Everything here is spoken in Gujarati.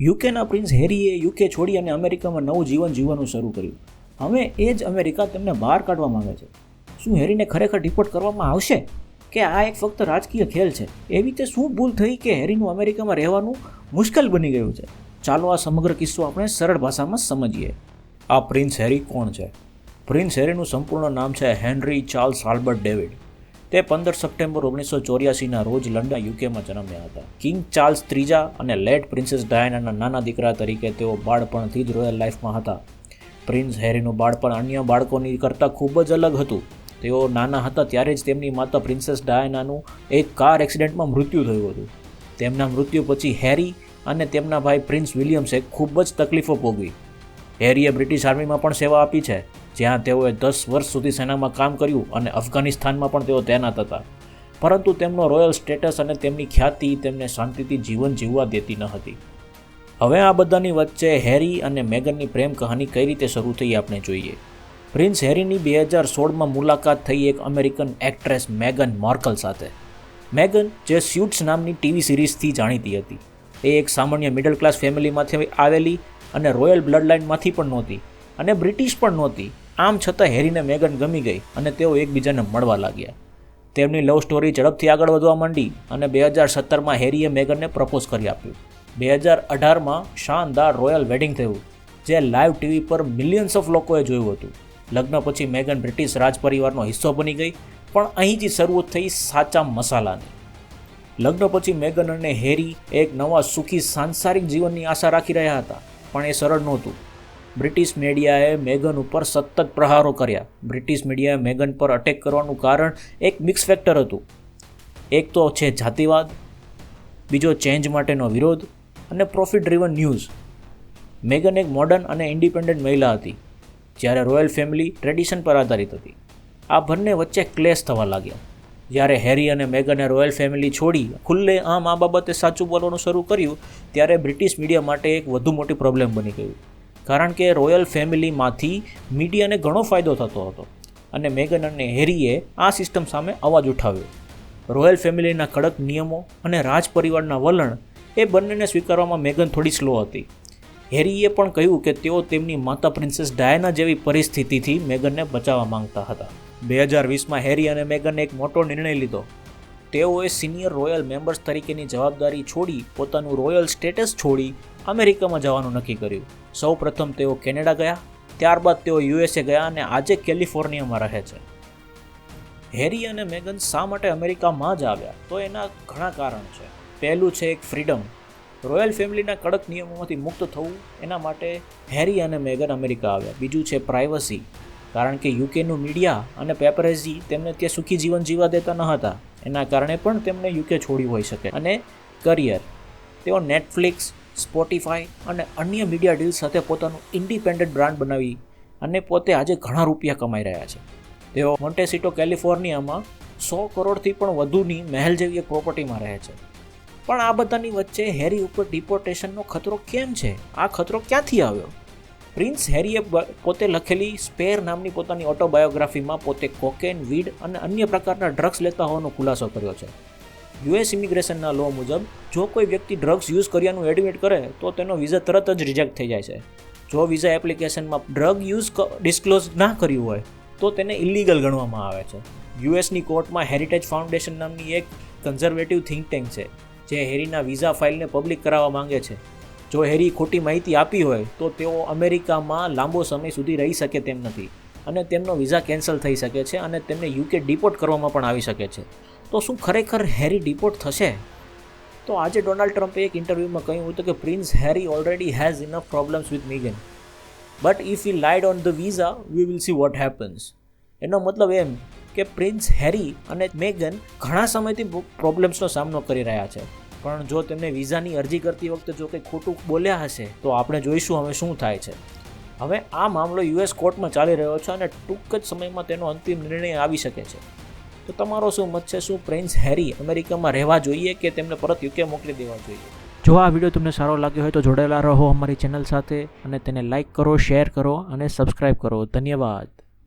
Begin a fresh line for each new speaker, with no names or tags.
યુકેના પ્રિન્સ હેરીએ યુકે છોડી અને અમેરિકામાં નવું જીવન જીવવાનું શરૂ કર્યું. હવે એ જ અમેરિકા તેમને બહાર કાઢવા માંગે છે. શું હેરીને ખરેખર ડિપોર્ટ કરવામાં આવશે? કે આ એક ફક્ત રાજકીય ખેલ છે? એવી રીતે શું ભૂલ થઈ કે હેરીનું અમેરિકામાં રહેવાનું મુશ્કેલ બની ગયું છે? ચાલો આ સમગ્ર કિસ્સો આપણે સરળ ભાષામાં સમજીએ. આ પ્રિન્સ હેરી કોણ છે? પ્રિન્સ હેરીનું સંપૂર્ણ નામ છે હેનરી ચાર્લ્સ આલ્બર્ટ ડેવિડ. તે પંદર સપ્ટેમ્બર ઓગણીસો ચોર્યાસીના રોજ લંડન, યુકેમાં જન્મ્યા હતા. કિંગ ચાર્લ્સ ત્રીજા અને લેટ પ્રિન્સેસ ડાયનાના નાના દીકરા તરીકે તેઓ બાળપણથી જ રોયલ લાઈફમાં હતા. પ્રિન્સ હેરીનું બાળપણ અન્ય બાળકોની કરતાં ખૂબ જ અલગ હતું. તેઓ નાના હતા ત્યારે જ તેમની માતા પ્રિન્સેસ ડાયનાનું એક કાર એક્સિડન્ટમાં મૃત્યુ થયું હતું. તેમના મૃત્યુ પછી હેરી અને તેમના ભાઈ પ્રિન્સ વિલિયમ્સે ખૂબ જ તકલીફો ભોગવી. હેરીએ બ્રિટિશ આર્મીમાં પણ સેવા આપી છે. જ્યાં તેઓએ દસ વર્ષ સુધી સેનામાં કામ કર્યું અને અફઘાનિસ્તાનમાં પણ તેઓ તૈનાત હતા. પરંતુ તેમનો રોયલ સ્ટેટસ અને તેમની ખ્યાતિ તેમને શાંતિથી જીવન જીવવા દેતી ન હતી. હવે આ બધાની વચ્ચે હેરી અને મેગનની પ્રેમ કહાની કઈ રીતે શરૂ થઈ આપણે જોઈએ. પ્રિન્સ હેરીની બે હજાર સોળમાં મુલાકાત થઈ એક અમેરિકન એક્ટ્રેસ મેગન માર્કલ સાથે. મેગન, જે સ્યુટ્સ નામની ટીવી સિરીઝથી જાણીતી હતી. એ એક સામાન્ય મિડલ ક્લાસ ફેમિલીમાંથી આવેલી અને રોયલ બ્લડ લાઇનમાંથી પણ નહોતી અને બ્રિટિશ પણ નહોતી. આમ છતાં હેરીને મેગન ગમી ગઈ અને તેઓ એકબીજાને મળવા લાગ્યા. તેમની લવ સ્ટોરી ઝડપથી આગળ વધવા માંડી અને બે હજાર સત્તરમાં હેરીએ મેગનને પ્રપોઝ કરી આપ્યું. બે હજાર અઢારમાં શાનદાર રોયલ વેડિંગ થયું, જે લાઈવ ટીવી પર મિલિયન્સ ઓફ લોકોએ જોયું હતું. લગ્ન પછી મેગન બ્રિટિશ રાજપરિવારનો હિસ્સો બની ગઈ, પણ અહીંથી શરૂઆત થઈ સાચા મસાલાની. લગ્ન પછી મેગન અને હેરી એક નવા સુખી સાંસારિક જીવનની આશા રાખી રહ્યા હતા, પણ એ સરળ નહોતું. બ્રિટિશ મીડિયાએ મેગન ઉપર સતત પ્રહારો કર્યા. બ્રિટિશ મીડિયાએ મેગન પર અટેક કરવાનું કારણ એક મિક્સ ફેક્ટર હતું. એક તો છે જાતિવાદ, બીજો ચેન્જ માટેનો વિરોધ અને પ્રોફિટ ડ્રીવન ન્યૂઝ મેગન એક મોડર્ન અને ઇન્ડિપેન્ડન્ટ મહિલા હતી, જ્યારે રોયલ ફેમિલી ટ્રેડિશન પર આધારિત હતી. આ બંને વચ્ચે ક્લેશ થવા લાગ્યા. જ્યારે હેરી અને મેગને રોયલ ફેમિલી છોડી ખુલ્લે આમ આ બાબતે સાચું બોલવાનું શરૂ કર્યું, ત્યારે બ્રિટિશ મીડિયા માટે એક વધુ મોટી પ્રોબ્લેમ બની ગયું. કારણ કે રોયલ ફેમિલીમાંથી મીડિયાને ઘણો ફાયદો થતો હતો અને મેગન અને હેરીએ આ સિસ્ટમ સામે અવાજ ઉઠાવ્યો. રોયલ ફેમિલીના કડક નિયમો અને રાજ પરિવારના વલણ એ બંનેને સ્વીકારવામાં મેગન થોડી સ્લો હતી. હેરીએ પણ કહ્યું કે તેઓ તેમની માતા પ્રિન્સેસ ડાયના જેવી પરિસ્થિતિથી મેગનને બચાવવા માંગતા હતા. બે હજાર વીસમાં હેરી અને મેગને એક મોટો નિર્ણય લીધો. તેઓએ સિનિયર રોયલ મેમ્બર્સ તરીકેની જવાબદારી છોડી પોતાનું રોયલ સ્ટેટસ છોડી અમેરિકામાં જવાનું નક્કી કર્યું. સૌ પ્રથમ તેઓ કેનેડા ગયા, ત્યારબાદ તેઓ યુએસએ ગયા અને આજે કેલિફોર્નિયામાં રહે છે. હેરી અને મેગન શા માટે અમેરિકામાં જ આવ્યા? તો એના ઘણા કારણ છે. પહેલું છે એક ફ્રીડમ. રોયલ ફેમિલીના કડક નિયમોમાંથી મુક્ત થવું, એના માટે હેરી અને મેગન અમેરિકા આવ્યા. બીજું છે પ્રાઇવસી. કારણ કે યુકેનું મીડિયા અને પેપરેઝી તેમને ત્યાં સુખી જીવન જીવવા દેતા ન હતા. એના કારણે પણ તેમણે યુકે છોડ્યું હોઈ શકે. અને કરિયર. તેઓ નેટફ્લિક્સ સ્પોટિફાઈ અને અન્ય મીડિયા ડીલ સાથે પોતાનું ઇન્ડિપેન્ડન્ટ બ્રાન્ડ બનાવી અને પોતે આજે ઘણા રૂપિયા કમાઈ રહ્યા છે. તેઓ મોન્ટેસિટો કેલિફોર્નિયામાં સો કરોડથી પણ વધુની મહેલ જેવી એક પ્રોપર્ટીમાં રહે છે. પણ આ બધાની વચ્ચે હેરી ઉપર ડિપોર્ટેશનનો ખતરો કેમ છે? આ ખતરો ક્યાંથી આવ્યો? પ્રિન્સ હેરીએ પોતે લખેલી સ્પેર નામની પોતાની ઓટોબાયોગ્રાફીમાં પોતે કોકેન વીડ અને અન્ય પ્રકારના ડ્રગ્સ લેતા હોવાનો ખુલાસો કર્યો છે. યુએસ ઇમિગ્રેશનના લો મુજબ જો કોઈ વ્યક્તિ ડ્રગ્સ યુઝ કર્યાનું એડમિટ કરે, તો તેનો વિઝા તરત જ રિજેક્ટ થઈ જાય છે. જો વિઝા એપ્લિકેશનમાં ડ્રગ યુઝ ડિસ્ક્લોઝ ના કર્યું હોય, તો તેને ઇલીગલ ગણવામાં આવે છે. યુએસની કોર્ટમાં હેરિટેજ ફાઉન્ડેશન નામની એક કન્ઝર્વેટિવ થિંક ટેન્ક છે, જે હેરીના વિઝા ફાઇલને પબ્લિક કરાવવા માંગે છે. જો હેરી ખોટી માહિતી આપી હોય, તો તેઓ અમેરિકામાં લાંબો સમય સુધી રહી શકે તેમ નથી અને તેમનો વિઝા કેન્સલ થઈ શકે છે અને તેમને યુકે ડિપોર્ટ કરવામાં પણ આવી શકે છે. તો શું ખરેખર હેરી ડિપોર્ટ થશે? તો આજે ડોનાલ્ડ ટ્રમ્પે એક ઇન્ટરવ્યૂમાં કહ્યું હતું કે Prince Harry already has enough problems with Megan but if he lied on the visa we will see what happens એનો મતલબ એમ કે પ્રિન્સ હેરી અને મેગન ઘણા સમયથી પ્રોબ્લેમ્સનો સામનો કરી રહ્યા છે. પણ જો તેમને વિઝાની અરજી કરતી વખતે જો કંઈ ખોટું બોલ્યા હશે, તો આપણે જોઈશું હવે શું થાય છે. હવે આ મામલો યુએસ કોર્ટમાં ચાલી રહ્યો છે અને ટૂંક જ સમયમાં તેનો અંતિમ નિર્ણય આવી શકે છે. તો તમારો શું મત છે? શું પ્રિન્સ હેરી અમેરિકામાં રહેવા જોઈએ કે તેમને પરત યુકે મોકલી દેવા જોઈએ? જો આ વીડિયો તમને સારો લાગ્યો હોય તો જોડાયેલા રહો અમારી ચેનલ સાથે અને તેને લાઇક કરો, શેર કરો અને સબસ્ક્રાઈબ કરો. ધન્યવાદ.